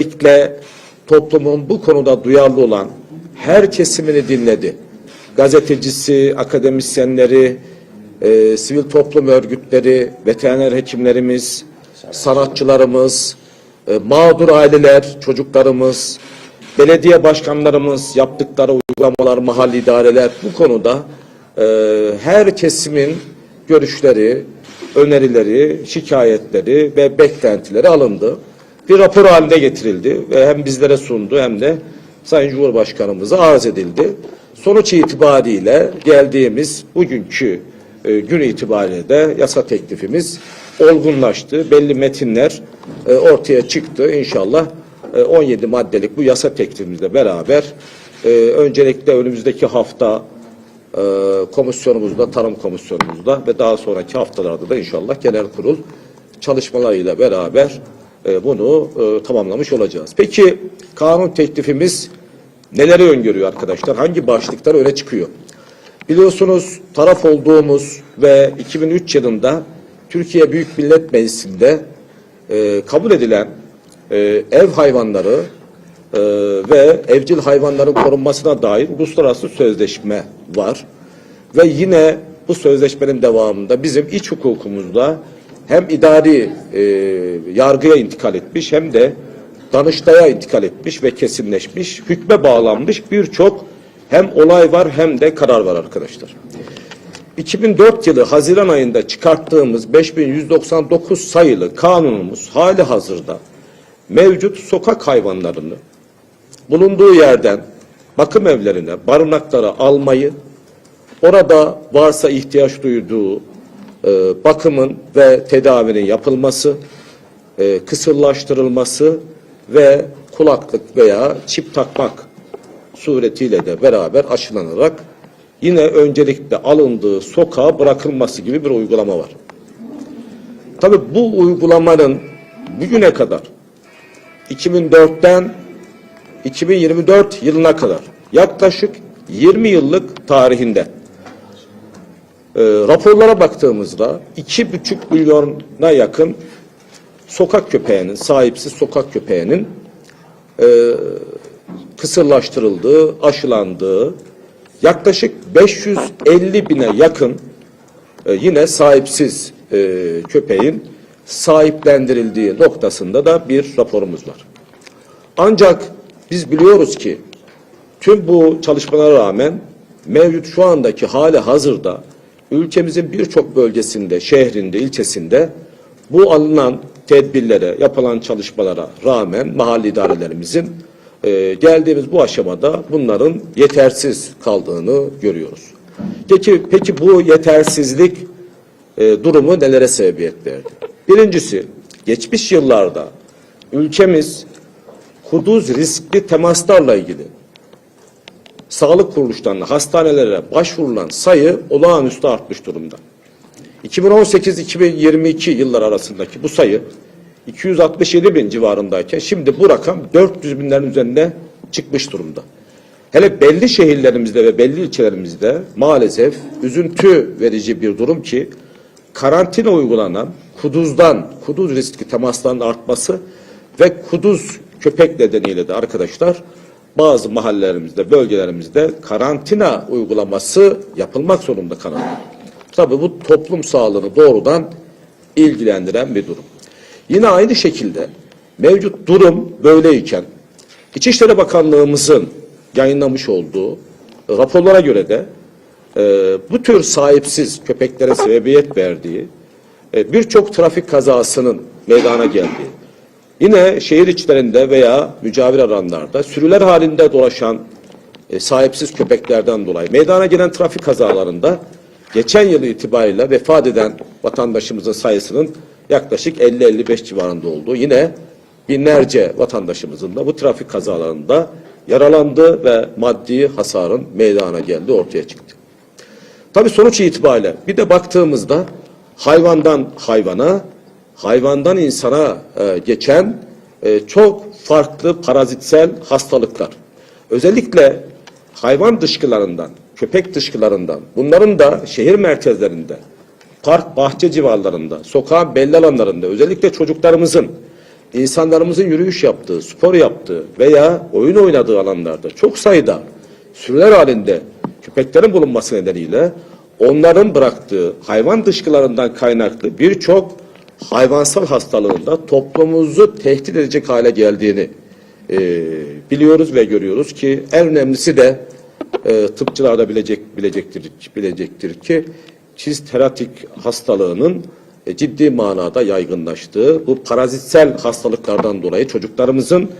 Özellikle toplumun bu konuda duyarlı olan her kesimini dinledi. Gazetecisi, akademisyenleri, e, sivil toplum örgütleri, veteriner hekimlerimiz, sanatçılarımız, e, mağdur aileler, çocuklarımız, belediye başkanlarımız, yaptıkları uygulamalar, mahalli idareler bu konuda e, her kesimin görüşleri, önerileri, şikayetleri ve beklentileri alındı. Bir rapor haline getirildi ve hem bizlere sundu hem de Sayın Cumhurbaşkanımıza arz edildi. Sonuç itibariyle geldiğimiz bugünkü e, gün itibariyle de yasa teklifimiz olgunlaştı. Belli metinler e, ortaya çıktı. İnşallah e, 17 maddelik bu yasa teklifimizle beraber e, öncelikle önümüzdeki hafta e, komisyonumuzda, tarım komisyonumuzda ve daha sonraki haftalarda da inşallah genel kurul çalışmalarıyla beraber e, bunu e, tamamlamış olacağız. Peki kanun teklifimiz neleri öngörüyor arkadaşlar? Hangi başlıklar öne çıkıyor? Biliyorsunuz taraf olduğumuz ve 2003 yılında Türkiye Büyük Millet Meclisi'nde e, kabul edilen e, ev hayvanları e, ve evcil hayvanların korunmasına dair uluslararası sözleşme var. Ve yine bu sözleşmenin devamında bizim iç hukukumuzda hem idari e, yargıya intikal etmiş hem de Danıştay'a intikal etmiş ve kesinleşmiş, hükme bağlanmış birçok hem olay var hem de karar var arkadaşlar. 2004 yılı Haziran ayında çıkarttığımız 5199 sayılı kanunumuz hali hazırda mevcut sokak hayvanlarını bulunduğu yerden bakım evlerine, barınaklara almayı, orada varsa ihtiyaç duyduğu e, bakımın ve tedavinin yapılması, e, kısırlaştırılması ve kulaklık veya çip takmak suretiyle de beraber aşılanarak yine öncelikle alındığı sokağa bırakılması gibi bir uygulama var. Tabi bu uygulamanın bugüne kadar 2004'ten 2024 yılına kadar yaklaşık 20 yıllık tarihinde e, raporlara baktığımızda 2,5 milyona yakın sokak köpeğinin, sahipsiz sokak köpeğinin e, kısırlaştırıldığı, aşılandığı, yaklaşık 550 bine yakın e, yine sahipsiz e, köpeğin sahiplendirildiği noktasında da bir raporumuz var. Ancak biz biliyoruz ki tüm bu çalışmalara rağmen mevcut şu andaki hali hazırda ülkemizin birçok bölgesinde, şehrinde, ilçesinde bu alınan tedbirlere, yapılan çalışmalara rağmen mahalli idarelerimizin e, geldiğimiz bu aşamada bunların yetersiz kaldığını görüyoruz. Peki, peki bu yetersizlik e, durumu nelere sebebiyet verdi? Birincisi, geçmiş yıllarda ülkemiz kuduz riskli temaslarla ilgili sağlık kuruluşlarına, hastanelere başvurulan sayı olağanüstü artmış durumda. 2018-2022 yıllar arasındaki bu sayı 267 bin civarındayken şimdi bu rakam 400 binlerin üzerinde çıkmış durumda. Hele belli şehirlerimizde ve belli ilçelerimizde maalesef üzüntü verici bir durum ki karantina uygulanan kuduzdan, kuduz riski temaslarının artması ve kuduz köpek nedeniyle de arkadaşlar bazı mahallelerimizde, bölgelerimizde karantina uygulaması yapılmak zorunda kalıyor. Tabi bu toplum sağlığını doğrudan ilgilendiren bir durum. Yine aynı şekilde mevcut durum böyleyken İçişleri Bakanlığımızın yayınlamış olduğu raporlara göre de e, bu tür sahipsiz köpeklere sebebiyet verdiği e, birçok trafik kazasının meydana geldiği, yine şehir içlerinde veya mücavir alanlarda sürüler halinde dolaşan e, sahipsiz köpeklerden dolayı meydana gelen trafik kazalarında geçen yıl itibariyle vefat eden vatandaşımızın sayısının yaklaşık 50-55 civarında olduğu, yine binlerce vatandaşımızın da bu trafik kazalarında yaralandı ve maddi hasarın meydana geldi ortaya çıktı. Tabii sonuç itibariyle bir de baktığımızda hayvandan hayvana, hayvandan insana e, geçen e, çok farklı parazitsel hastalıklar. Özellikle hayvan dışkılarından, köpek dışkılarından, bunların da şehir merkezlerinde, park, bahçe civarlarında, sokağın belli alanlarında, özellikle çocuklarımızın insanlarımızın yürüyüş yaptığı, spor yaptığı veya oyun oynadığı alanlarda çok sayıda sürüler halinde köpeklerin bulunması nedeniyle onların bıraktığı hayvan dışkılarından kaynaklı birçok hayvansal hastalığında toplumumuzu tehdit edecek hale geldiğini e, biliyoruz ve görüyoruz ki en önemlisi de e, tıpçılar da bilecek, bilecektir, bilecektir ki çizteratik hastalığının e, ciddi manada yaygınlaştığı bu parazitsel hastalıklardan dolayı çocuklarımızın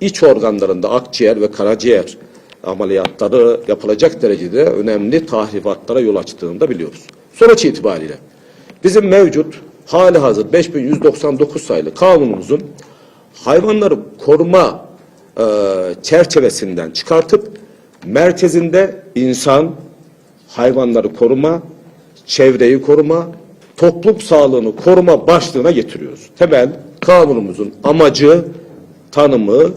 iç organlarında akciğer ve karaciğer ameliyatları yapılacak derecede önemli tahribatlara yol açtığını da biliyoruz. Sonuç itibariyle bizim mevcut hali hazır 5199 sayılı kanunumuzun hayvanları koruma e, çerçevesinden çıkartıp merkezinde insan, hayvanları koruma, çevreyi koruma, toplum sağlığını koruma başlığına getiriyoruz. Temel kanunumuzun amacı, tanımı,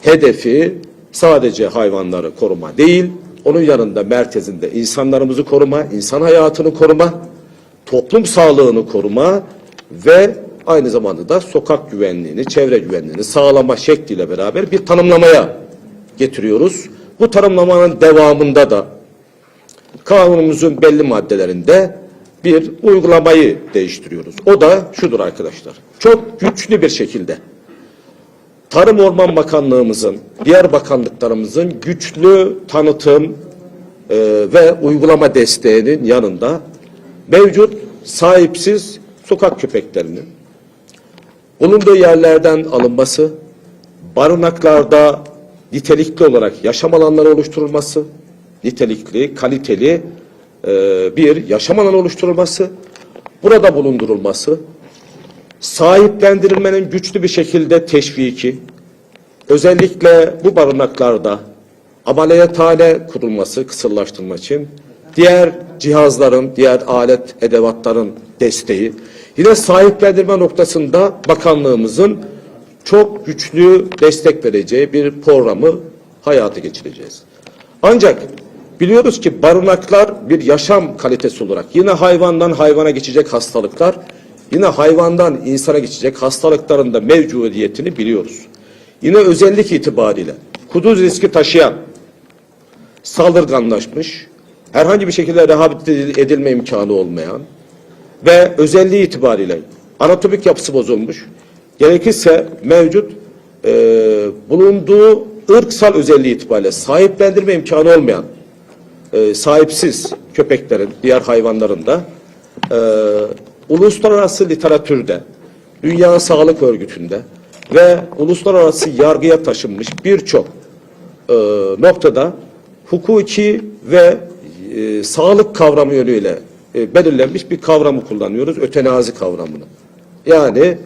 hedefi sadece hayvanları koruma değil, onun yanında merkezinde insanlarımızı koruma, insan hayatını koruma, toplum sağlığını koruma ve aynı zamanda da sokak güvenliğini, çevre güvenliğini sağlama şekliyle beraber bir tanımlamaya getiriyoruz. Bu tanımlamanın devamında da kanunumuzun belli maddelerinde bir uygulamayı değiştiriyoruz. O da şudur arkadaşlar. Çok güçlü bir şekilde Tarım Orman Bakanlığımızın, diğer bakanlıklarımızın güçlü tanıtım e, ve uygulama desteğinin yanında mevcut sahipsiz sokak köpeklerinin bulunduğu yerlerden alınması, barınaklarda nitelikli olarak yaşam alanları oluşturulması, nitelikli, kaliteli e, bir yaşam alanı oluşturulması, burada bulundurulması, sahiplendirilmenin güçlü bir şekilde teşviki, özellikle bu barınaklarda ameliyathane kurulması, kısırlaştırma için, diğer cihazların, diğer alet edevatların desteği, yine sahiplendirme noktasında bakanlığımızın çok güçlü destek vereceği bir programı hayata geçireceğiz. Ancak biliyoruz ki barınaklar bir yaşam kalitesi olarak yine hayvandan hayvana geçecek hastalıklar, yine hayvandan insana geçecek hastalıkların da mevcudiyetini biliyoruz. Yine özellik itibariyle kuduz riski taşıyan, saldırganlaşmış, herhangi bir şekilde rehabilite edilme imkanı olmayan ve özelliği itibariyle anatomik yapısı bozulmuş, gerekirse mevcut e, bulunduğu ırksal özelliği itibariyle sahiplendirme imkanı olmayan e, sahipsiz köpeklerin, diğer hayvanların da e, uluslararası literatürde, Dünya Sağlık Örgütü'nde ve uluslararası yargıya taşınmış birçok e, noktada hukuki ve e, sağlık kavramı yönüyle e, belirlenmiş bir kavramı kullanıyoruz. Ötenazi kavramını. Yani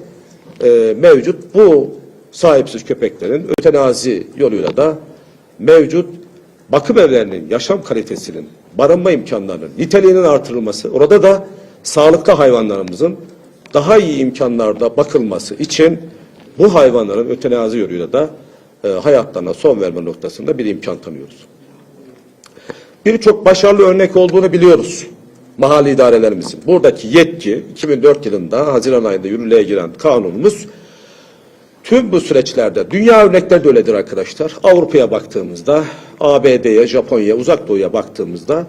e, mevcut bu sahipsiz köpeklerin ötenazi yoluyla da mevcut bakım evlerinin yaşam kalitesinin, barınma imkanlarının, niteliğinin artırılması, orada da sağlıklı hayvanlarımızın daha iyi imkanlarda bakılması için bu hayvanların ötenazi yoluyla da e, hayatlarına son verme noktasında bir imkan tanıyoruz. Birçok başarılı örnek olduğunu biliyoruz mahalli idarelerimizin. Buradaki yetki 2004 yılında Haziran ayında yürürlüğe giren kanunumuz tüm bu süreçlerde dünya örnekleri de öyledir arkadaşlar. Avrupa'ya baktığımızda, ABD'ye, Japonya'ya, uzak doğuya baktığımızda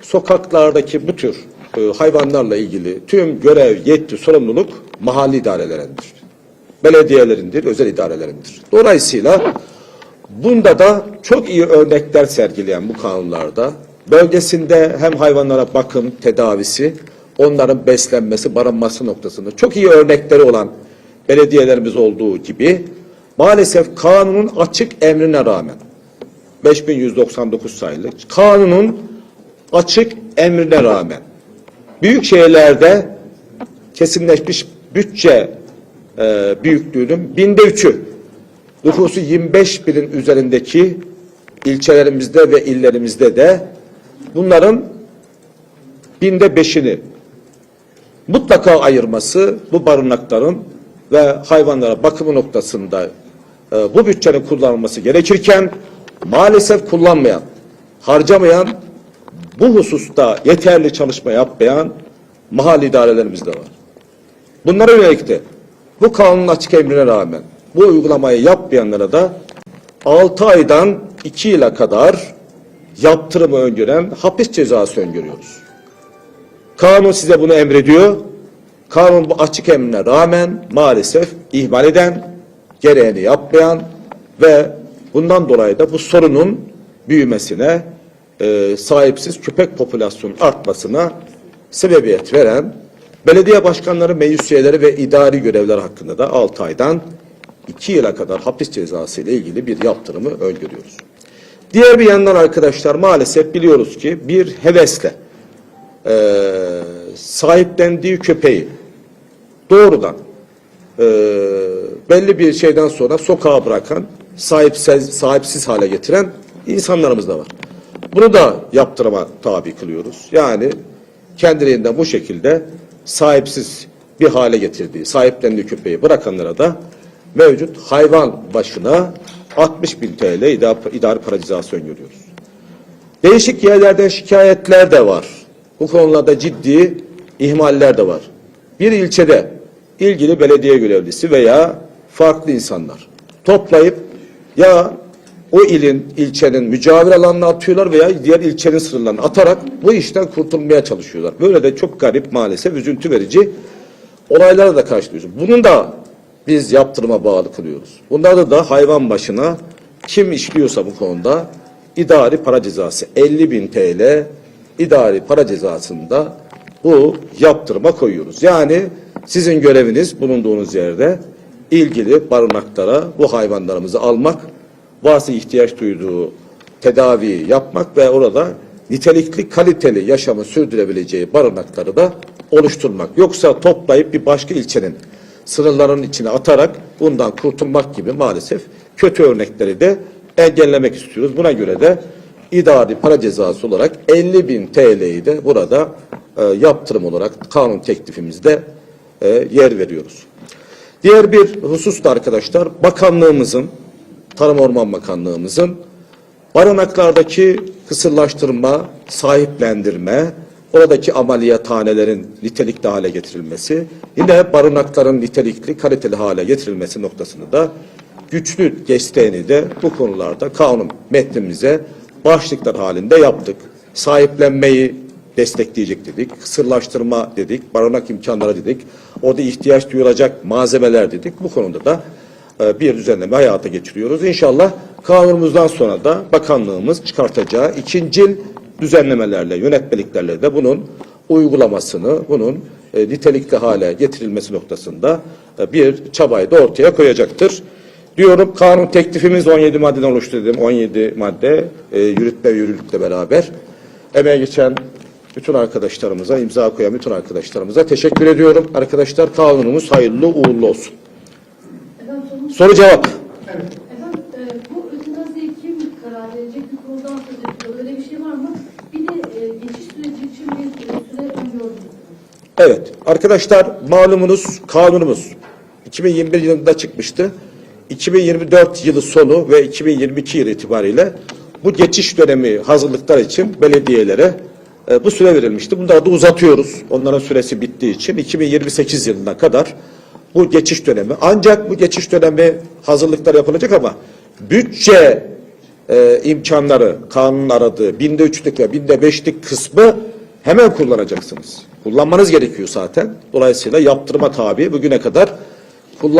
sokaklardaki bu tür e, hayvanlarla ilgili tüm görev, yetki, sorumluluk mahalli idarelerindir. Belediyelerindir, özel idarelerindir. Dolayısıyla bunda da çok iyi örnekler sergileyen bu kanunlarda bölgesinde hem hayvanlara bakım, tedavisi, onların beslenmesi, barınması noktasında çok iyi örnekleri olan belediyelerimiz olduğu gibi maalesef kanunun açık emrine rağmen 5199 sayılı kanunun açık emrine rağmen büyük şehirlerde kesinleşmiş bütçe e, büyüklüğünün binde üçü nüfusu 25 binin üzerindeki ilçelerimizde ve illerimizde de bunların binde beşini mutlaka ayırması bu barınakların ve hayvanlara bakımı noktasında e, bu bütçenin kullanılması gerekirken maalesef kullanmayan, harcamayan, bu hususta yeterli çalışma yapmayan mahalli idarelerimiz de var. Bunlara yönelik de Bu kanunun açık emrine rağmen bu uygulamayı yapmayanlara da 6 aydan 2 yıla kadar yaptırımı öngören hapis cezası öngörüyoruz. Kanun size bunu emrediyor. Kanun bu açık emrine rağmen maalesef ihmal eden, gereğini yapmayan ve bundan dolayı da bu sorunun büyümesine, e, sahipsiz köpek popülasyonun artmasına sebebiyet veren belediye başkanları, meclis üyeleri ve idari görevler hakkında da 6 aydan 2 yıla kadar hapis cezası ile ilgili bir yaptırımı öngörüyoruz. Diğer bir yandan arkadaşlar maalesef biliyoruz ki bir hevesle e, sahiplendiği köpeği doğrudan e, belli bir şeyden sonra sokağa bırakan, sahipsiz, sahipsiz hale getiren insanlarımız da var. Bunu da yaptırıma tabi kılıyoruz. Yani kendiliğinden bu şekilde sahipsiz bir hale getirdiği, sahiplendiği köpeği bırakanlara da mevcut hayvan başına 60 bin TL idari, para cezası öngörüyoruz. Değişik yerlerden şikayetler de var. Bu konularda ciddi ihmaller de var. Bir ilçede ilgili belediye görevlisi veya farklı insanlar toplayıp ya o ilin, ilçenin mücavir alanına atıyorlar veya diğer ilçenin sınırlarına atarak bu işten kurtulmaya çalışıyorlar. Böyle de çok garip maalesef üzüntü verici olaylara da karşılıyoruz. Bunun da biz yaptırıma bağlı kılıyoruz. Bunlarda da hayvan başına kim işliyorsa bu konuda idari para cezası 50 bin TL idari para cezasında bu yaptırıma koyuyoruz. Yani sizin göreviniz bulunduğunuz yerde ilgili barınaklara bu hayvanlarımızı almak, varsa ihtiyaç duyduğu tedaviyi yapmak ve orada nitelikli, kaliteli yaşamı sürdürebileceği barınakları da oluşturmak. Yoksa toplayıp bir başka ilçenin sınırlarının içine atarak bundan kurtulmak gibi maalesef kötü örnekleri de engellemek istiyoruz. Buna göre de idari para cezası olarak 50 bin TL'yi de burada e, yaptırım olarak kanun teklifimizde e, yer veriyoruz. Diğer bir husus da arkadaşlar bakanlığımızın, Tarım Orman Bakanlığımızın barınaklardaki kısırlaştırma, sahiplendirme, oradaki ameliyathanelerin nitelikli hale getirilmesi, yine barınakların nitelikli, kaliteli hale getirilmesi noktasını da güçlü desteğini de bu konularda kanun metnimize başlıklar halinde yaptık. Sahiplenmeyi destekleyecek dedik, kısırlaştırma dedik, barınak imkanları dedik, orada ihtiyaç duyulacak malzemeler dedik. Bu konuda da e, bir düzenleme hayata geçiriyoruz. İnşallah kanunumuzdan sonra da bakanlığımız çıkartacağı ikincil düzenlemelerle, yönetmeliklerle de bunun uygulamasını, bunun e, nitelikli hale getirilmesi noktasında e, bir çabayı da ortaya koyacaktır. Diyorum kanun teklifimiz 17 maddeden oluştu dedim. 17 madde e, yürütme ve yürürlükle beraber. Emeğe geçen bütün arkadaşlarımıza, imza koyan bütün arkadaşlarımıza teşekkür ediyorum. Arkadaşlar kanunumuz hayırlı uğurlu olsun. Soru cevap. Efendim e, bu ötenaziye kim karar verecek bir konudan söz ediyor. Öyle bir şey var mı? Bir de e, geçiş süreci için bir e, süre öngördünüz. Evet arkadaşlar malumunuz kanunumuz 2021 yılında çıkmıştı. 2024 yılı sonu ve 2022 yılı itibariyle bu geçiş dönemi hazırlıklar için belediyelere e, bu süre verilmişti. Bunları da uzatıyoruz. Onların süresi bittiği için 2028 yılına kadar bu geçiş dönemi. Ancak bu geçiş dönemi hazırlıklar yapılacak ama bütçe e, imkanları kanun aradığı binde üçlük ve binde beşlik kısmı hemen kullanacaksınız. Kullanmanız gerekiyor zaten. Dolayısıyla yaptırma tabi bugüne kadar kullan